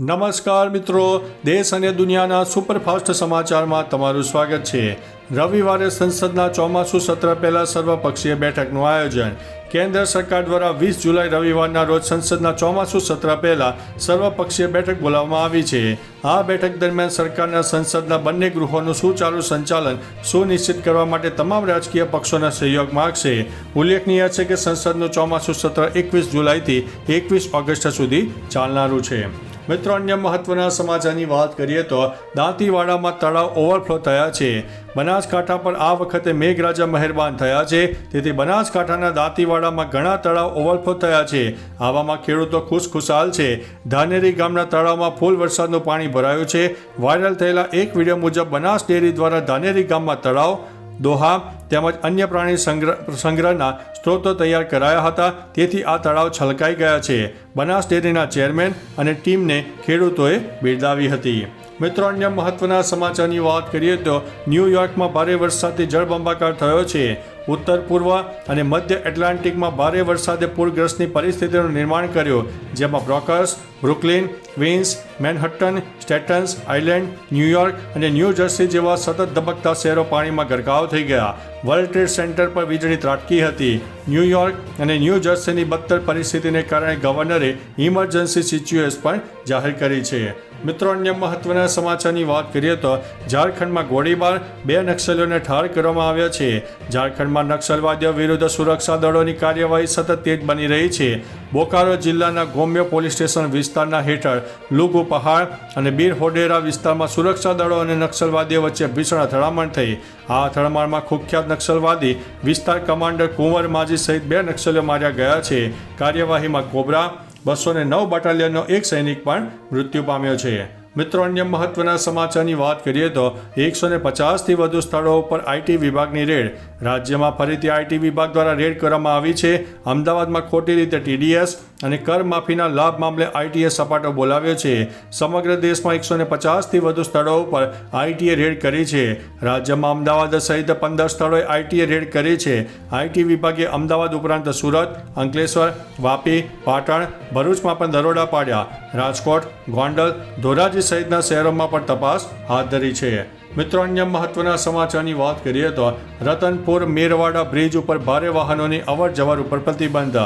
નમસ્કાર મિત્રો, દેશ અને દુનિયાના સુપરફાસ્ટ સમાચારમાં તમારું સ્વાગત છે. રવિવારે સંસદના ચોમાસુ સત્ર પહેલા સર્વપક્ષીય બેઠકનું આયોજન. કેન્દ્ર સરકાર દ્વારા વીસ જુલાઈ રવિવારના રોજ સંસદના ચોમાસું સત્ર પહેલા સર્વપક્ષીય બેઠક બોલાવવામાં આવી છે. આ બેઠક દરમિયાન સરકારના સંસદના બંને ગૃહોનું સુચારુ સંચાલન સુનિશ્ચિત કરવા માટે તમામ રાજકીય પક્ષોના સહયોગ માગશે. ઉલ્લેખનીય છે કે સંસદનું ચોમાસું સત્ર એકવીસ જુલાઈથી એકવીસ ઓગસ્ટ સુધી ચાલનારું છે. મિત્રો, અન્ય મહત્વના સમાચારની વાત કરીએ તો દાંતીવાડામાં તળાવ ઓવરફ્લો થયા છે. બનાસકાંઠા પર આ વખતે મેઘરાજા મહેરબાન થયા છે. તેથી બનાસકાંઠાના દાંતીવાડામાં ઘણા તળાવ ઓવરફ્લો થયા છે. આવામાં ખેડૂતો ખુશખુશાલ છે. ધાનેરી ગામના તળાવમાં ફૂલ વરસાદનું પાણી ભરાયું છે. વાયરલ થયેલા એક વીડિયો મુજબ બનાસ ડેરી દ્વારા ધાનેરી ગામમાં તળાવ દોહા તેમજ અન્ય પ્રાણી સંગ્રહ સંગ્રહના સ્ત્રોતો તૈયાર કરાયા હતા. તેથી આ તળાવ છલકાઈ ગયા છે. બનાસ ડેરીના ચેરમેન અને ટીમને ખેડૂતોએ બિરદાવી હતી. મિત્રો, અન્ય મહત્વના સમાચારની વાત કરીએ તો ન્યૂયોર્કમાં ભારે વરસાદથી જળબંબાકાર થયો છે. ઉત્તર, પૂર્વ અને મધ્ય એટલાન્ટિકમાં ભારે વરસાદે પૂરગ્રસ્તની પરિસ્થિતિનું નિર્માણ કર્યું, જેમાં Bronx, Brooklyn, Queens, Manhattan, Staten, island, New York અને ન્યૂ જર્સી જેવા સતત ધબકતા શહેરો પાણીમાં ગરકાવ થઈ ગયા. વર્લ્ડ ટ્રેડ સેન્ટર પર વીજળી ત્રાટકી હતી. ન્યૂયોર્ક અને ન્યૂ જર્સીની બદતર પરિસ્થિતિને કારણે ગવર્નરે ઇમરજન્સી સિચ્યુએશન પણ જાહેર કરી છે. મિત્રો, અન્ય મહત્વના સમાચારની વાત કરીએ તો ઝારખંડમાં ગોળીબાર બે નક્સલીઓને ઠાર કરવામાં આવ્યા છે. ઝારખંડમાં નક્સલવાદીઓ વિરુદ્ધ સુરક્ષા દળોની કાર્યવાહી સતત તેજ બની રહી છે. બોકારો જિલ્લાના ગોમ્યો પોલીસ સ્ટેશન વિસ્તારના હેઠળ લુગુ પહાડ અને બીર હોડેરા વિસ્તારમાં સુરક્ષા દળો અને નક્સલવાદીઓ વચ્ચે ભીષણ અથડામણ થઈ. આ અથડામણમાં કુખ્યાત નક્સલવાદી વિસ્તાર કમાન્ડર કુંવર માજી સહિત બે નક્સલીઓ માર્યા ગયા છે. કાર્યવાહીમાં કોબરા, બસો નવ બટાલિયનનો એક સૈનિક પણ મૃત્યુ પામ્યો છે. મિત્રો, અન્ય મહત્વના સમાચારની વાત કરીએ તો એકસો ને પચાસથી વધુ સ્થળો ઉપર આઈટી વિભાગની રેડ. રાજ્યમાં ફરીથી આઈટી વિભાગ દ્વારા રેડ કરવામાં આવી છે. અમદાવાદમાં ખોટી રીતે ટીડીએસ અને કર માફીના લાભ મામલે આઈટીએ સપાટો બોલાવ્યો છે. સમગ્ર દેશમાં એકસો ને પચાસથી વધુ સ્થળો ઉપર આઈટીએ રેડ કરી છે. રાજ્યમાં અમદાવાદ સહિત પંદર સ્થળોએ આઈટીએ રેડ કરી છે. આઈટી વિભાગે અમદાવાદ ઉપરાંત સુરત, અંકલેશ્વર, વાપી, પાટણ, ભરૂચમાં પણ દરોડા પાડ્યા. રાજકોટ, ગોંડલ, ધોરાજી સહિતના શહેરોમાં પણ તપાસ હાથ ધરી છે. મિત્રો, અન્ય મહત્વના સમાચારની વાત કરીએ તો રતનપુર મેરવાડા બ્રિજ ઉપર ભારે વાહનોની અવર જવર ઉપર પ્રતિબંધ.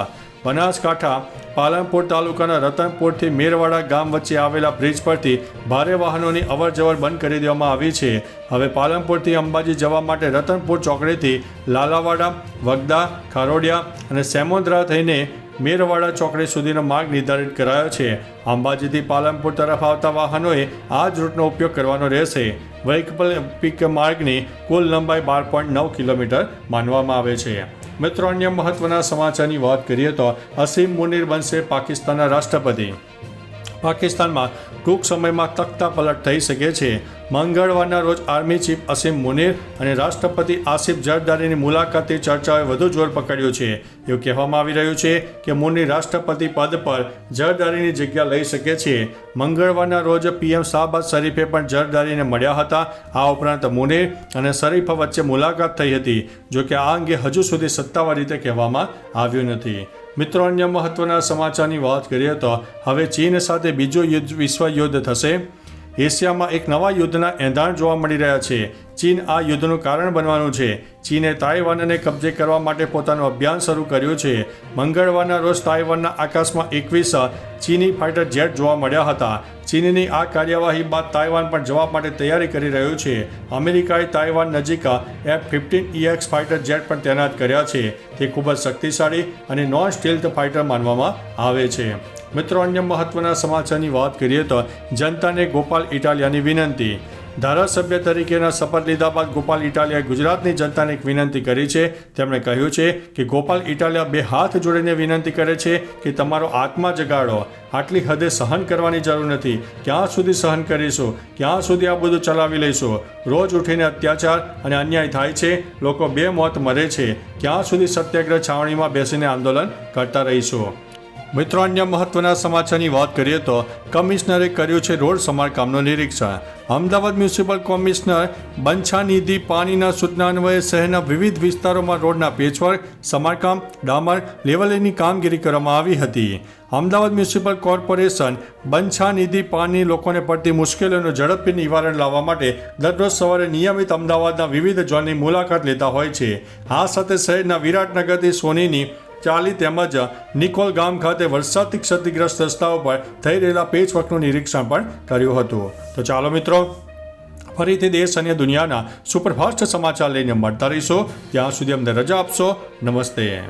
બનાસકાંઠા, પાલનપુર તાલુકાના રતનપુરથી મેરવાડા ગામ વચ્ચે આવેલા બ્રિજ પરથી ભારે વાહનોની અવર જવર બંધ કરી દેવામાં આવી છે. હવે પાલનપુરથી અંબાજી જવા માટે રતનપુર ચોકડીથી લાલાવાડા, વગદા, ખારોડિયા અને સેમોદ્રા થઈને મેરવાડા ચોકડી સુધીનો માર્ગ નિર્ધારિત કરાયો છે. અંબાજીથી પાલનપુર તરફ આવતા વાહનોએ આ જ રૂટનો ઉપયોગ કરવાનો રહેશે. વૈકલ્પિક માર્ગની કુલ લંબાઈ બાર પોઈન્ટ નવ કિલોમીટર માનવામાં આવે છે. મિત્રો, અન્ય મહત્વના સમાચારની વાત કરીએ તો અસીમ મુનીર બનશે પાકિસ્તાનના રાષ્ટ્રપતિ. પાકિસ્તાનમાં ટૂંક સમયમાં તખ્તા પલટ થઈ શકે છે. મંગળવારના રોજ આર્મી ચીફ અસીમ મુનીર અને રાષ્ટ્રપતિ આસિફ જરદારીની મુલાકાતથી ચર્ચાએ વધુ જોર પકડ્યું છે. એવું કહેવામાં આવી રહ્યું છે કે મુનીર રાષ્ટ્રપતિ પદ પર જરદારીની જગ્યા લઈ શકે છે. મંગળવારના રોજ પીએમ શાહબાદ શરીફે પણ જરદારીને મળ્યા હતા. આ ઉપરાંત મુનીર અને શરીફ વચ્ચે મુલાકાત થઈ હતી, જો કે આ અંગે હજુ સુધી સત્તાવાર રીતે કહેવામાં આવ્યું નથી. મિત્રો, અન્ય મહત્વના સમાચારની વાત કરીએ તો હવે ચીન સાથે બીજું યુદ્ધ વિશ્વ યુદ્ધ થશે. એશિયામાં એક નવા યુદ્ધના એંધાણ જોવા મળી રહ્યા છે. ચીન આ યુદ્ધનું કારણ બનવાનું છે. ચીને તાઇવાનને કબજે કરવા માટે પોતાનું અભિયાન શરૂ કર્યું છે. મંગળવારના રોજ તાઇવાનના આકાશમાં એકવીસ ચીની ફાઇટર જેટ જોવા મળ્યા હતા. ચીનની આ કાર્યવાહી બાદ તાઇવાન પણ જવાબ માટે તૈયારી કરી રહ્યું છે. અમેરિકાએ તાઇવાન નજીક F fifteen EX fighter jet પણ તૈનાત કર્યા છે. તે ખૂબ જ શક્તિશાળી અને નોન સ્ટીલ્થ ફાઇટર માનવામાં આવે છે. મિત્રો, અન્ય મહત્વના સમાચારની વાત કરીએ તો જનતાને ગોપાલ ઇટાલિયાની વિનંતી. ધારાસભ્ય તરીકેના શપથ લીધા બાદ ગોપાલ ઇટાલિયાએ ગુજરાતની જનતાને એક વિનંતી કરી છે. તેમણે કહ્યું છે કે ગોપાલ ઇટાલિયા બે હાથ જોડીને વિનંતી કરે છે કે તમારો આત્મા જગાડો. આટલી હદે સહન કરવાની જરૂર નથી. ક્યાં સુધી સહન કરીશું? ક્યાં સુધી આ બધું ચલાવી લઈશું? રોજ ઉઠીને અત્યાચાર અને અન્યાય થાય છે. લોકો બે મોત મરે છે. ક્યાં સુધી સત્યાગ્રહ છાવણીમાં બેસીને આંદોલન કરતા રહીશું? મિત્રો, અન્ય મહત્વના સમાચારની વાત કરીએ તો કમિશનરે કર્યું છે રોડ સમારકામનું નિરીક્ષણ. અમદાવાદ મ્યુનિસિપલ કમિશનર બંછાનિધિ પાણીના સૂચના અન્વયે શહેરના વિવિધ વિસ્તારોમાં રોડના પેચવર્ક, સમારકામ, ડામર લેવલેની કામગીરી કરવામાં આવી હતી. અમદાવાદ મ્યુનિસિપલ કોર્પોરેશન બંછા નિધિ પાની લોકોને પડતી મુશ્કેલીઓનું ઝડપી નિવારણ લાવવા માટે દરરોજ સવારે નિયમિત અમદાવાદના વિવિધ ઝોનની મુલાકાત લેતા હોય છે. આ સાથે શહેરના વિરાટનગરથી સોનીની ચાલી તેમજ નિકોલ ગામ ખાતે વરસાદથી ક્ષતિગ્રસ્ત રસ્તાઓ પર થઈ રહેલા પેચવર્કનું નિરીક્ષણ પણ કર્યું હતું. તો ચાલો મિત્રો, ફરીથી દેશ અને દુનિયાના સુપરફાસ્ટ સમાચાર લઈને મળતા રહીશું. ત્યાં સુધી અમને રજા આપશો. નમસ્તે.